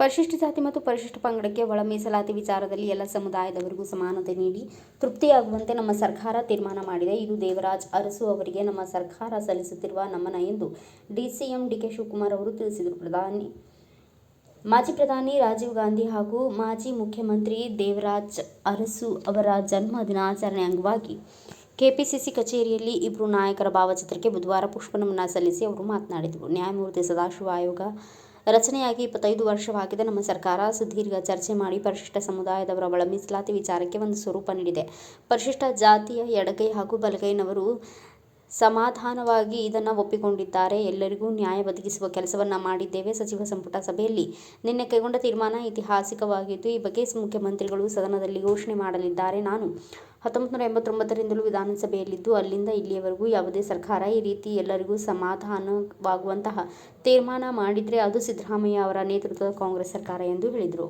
ಮತ್ತು ಪರಿಶಿಷ್ಟ ಪಂಗಡಕ್ಕೆ ಒಳ ಮೀಸಲಾತಿ ವಿಚಾರದಲ್ಲಿ ಎಲ್ಲ ಸಮುದಾಯದವರಿಗೂ ಸಮಾನತೆ ನೀಡಿ ತೃಪ್ತಿಯಾಗುವಂತೆ ನಮ್ಮ ಸರ್ಕಾರ ತೀರ್ಮಾನ ಮಾಡಿದೆ. ಇದು ದೇವರಾಜ್ ಅರಸು ಅವರಿಗೆ ನಮ್ಮ ಸರ್ಕಾರ ಸಲ್ಲಿಸುತ್ತಿರುವ ನಮನ ಎಂದು ಡಿಸಿಎಂ ಡಿಕೆ ಶಿವಕುಮಾರ್ ಅವರು ತಿಳಿಸಿದರು. ಪ್ರಧಾನಿ ಮಾಜಿ ಪ್ರಧಾನಿ ರಾಜೀವ್ ಗಾಂಧಿ ಹಾಗೂ ಮಾಜಿ ಮುಖ್ಯಮಂತ್ರಿ ದೇವರಾಜ್ ಅರಸು ಅವರ ಜನ್ಮ ದಿನಾಚರಣೆ ಅಂಗವಾಗಿ ಕೆಪಿಸಿಸಿ ಕಚೇರಿಯಲ್ಲಿ ಇಬ್ಬರು ನಾಯಕರ ಭಾವಚಿತ್ರಕ್ಕೆ ಬುಧವಾರ ಪುಷ್ಪನಮನ ಸಲ್ಲಿಸಿ ಅವರು ಮಾತನಾಡಿದರು. ನ್ಯಾಯಮೂರ್ತಿ ಸದಾಶಿವ ಆಯೋಗ ರಚನೆಯಾಗಿ ಇಪ್ಪತ್ತೈದು ವರ್ಷವಾಗಿದೆ. ನಮ್ಮ ಸರ್ಕಾರ ಸುದೀರ್ಘ ಚರ್ಚೆ ಮಾಡಿ ಪರಿಶಿಷ್ಟ ಸಮುದಾಯದವರ ಒಳ ಮೀಸಲಾತಿ ವಿಚಾರಕ್ಕೆ ಒಂದು ಸ್ವರೂಪ ನೀಡಿದೆ. ಪರಿಶಿಷ್ಟ ಜಾತಿಯ ಎಡಗೈ ಹಾಗೂ ಬಲಗೈನವರು ಸಮಾಧಾನವಾಗಿ ಇದನ್ನು ಒಪ್ಪಿಕೊಂಡಿದ್ದಾರೆ. ಎಲ್ಲರಿಗೂ ನ್ಯಾಯ ಒದಗಿಸುವ ಕೆಲಸವನ್ನು ಮಾಡಿದ್ದೇವೆ ಸಚಿವ ಸಂಪುಟ ಸಭೆಯಲ್ಲಿ. ನಿನ್ನೆ ಕೈಗೊಂಡ ತೀರ್ಮಾನ ಐತಿಹಾಸಿಕವಾಗಿದ್ದು, ಈ ಬಗ್ಗೆ ಮುಖ್ಯಮಂತ್ರಿಗಳು ಸದನದಲ್ಲಿ ಘೋಷಣೆ ಮಾಡಲಿದ್ದಾರೆ. ನಾನು ಹತ್ತೊಂಬತ್ತು ನೂರ ಎಂಬತ್ತೊಂಬತ್ತರಿಂದಲೂ ವಿಧಾನಸಭೆಯಲ್ಲಿದ್ದು, ಅಲ್ಲಿಂದ ಇಲ್ಲಿಯವರೆಗೂ ಯಾವುದೇ ಸರ್ಕಾರ ಈ ರೀತಿ ಎಲ್ಲರಿಗೂ ಸಮಾಧಾನವಾಗುವಂತಹ ತೀರ್ಮಾನ ಮಾಡಿದರೆ ಅದು ಸಿದ್ದರಾಮಯ್ಯ ಅವರ ನೇತೃತ್ವದ ಕಾಂಗ್ರೆಸ್ ಸರ್ಕಾರ ಎಂದು ಹೇಳಿದರು.